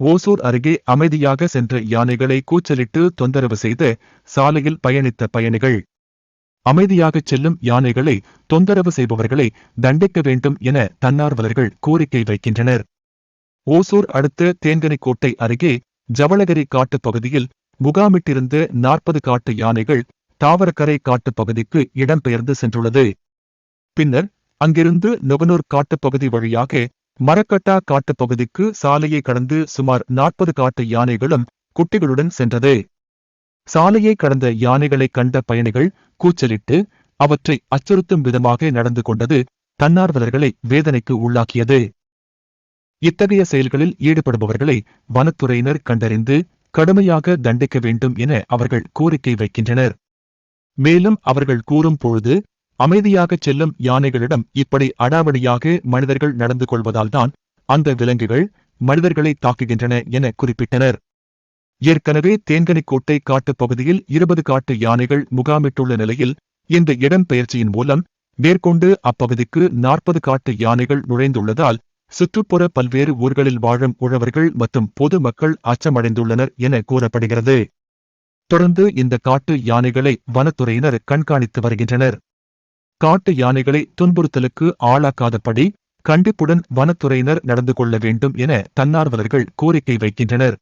ஓசூர் அருகே அமைதியாக சென்ற யானைகளை கூச்சலிட்டு தொந்தரவு செய்து சாலையில் பயணித்த பயணிகள். அமைதியாகச் செல்லும் யானைகளை தொந்தரவு செய்பவர்களை தண்டிக்க வேண்டும் என தன்னார்வலர்கள் கோரிக்கை வைக்கின்றனர். ஓசூர் அடுத்த தேன்கனிக்கோட்டை அருகே ஜவளகிரி காட்டுப் பகுதியில் முகாமிட்டிருந்த நாற்பது காட்டு யானைகள் தாவரக்கரை காட்டுப் பகுதிக்கு இடம்பெயர்ந்து சென்றுள்ளது. பின்னர் அங்கிருந்து நுகனூர் காட்டுப் பகுதி வழியாக மரக்கட்டா காட்டுப் பகுதிக்கு சாலையை கடந்து சுமார் நாற்பது காட்டு யானைகளும் குட்டிகளுடன் சென்றது. சாலையை கடந்த யானைகளை கண்ட பயணிகள் கூச்சலிட்டு அவற்றை அச்சுறுத்தும் விதமாக நடந்து கொண்டது தன்னார்வலர்களை வேதனைக்கு உள்ளாக்கியது. இத்தகைய செயல்களில் ஈடுபடுபவர்களை வனத்துறையினர் கண்டறிந்து கடுமையாக தண்டிக்க வேண்டும் என அவர்கள் கோரிக்கை வைக்கின்றனர். மேலும் அவர்கள் கூறும் பொழுது அமைதியாகச் செல்லும் யானைகளிடம் இப்படி அடாவடியாக மனிதர்கள் நடந்து கொள்வதால்தான் அந்த விலங்குகள் மனிதர்களை தாக்குகின்றன என குறிப்பிட்டனர். ஏற்கனவே தேன்கனிக்கோட்டை காட்டுப் பகுதியில் இருபது காட்டு யானைகள் முகாமிட்டுள்ள நிலையில் இந்த இடம்பெயர்ச்சியின் மூலம் மேற்கொண்டு அப்பகுதிக்கு நாற்பது காட்டு யானைகள் நுழைந்துள்ளதால் சுற்றுப்புற பல்வேறு ஊர்களில் வாழும் உழவர்கள் மற்றும் பொதுமக்கள் அச்சமடைந்துள்ளனர் என கூறப்படுகிறது. தொடர்ந்து இந்த காட்டு யானைகளை வனத்துறையினர் கண்காணித்து வருகின்றனர். காட்டு யானைகளை துன்புறுத்தலுக்கு ஆளாக்காதபடி கண்டிப்புடன் வனத்துறையினர் நடந்து கொள்ள வேண்டும் என தன்னார்வலர்கள் கோரிக்கை வைக்கின்றனர்.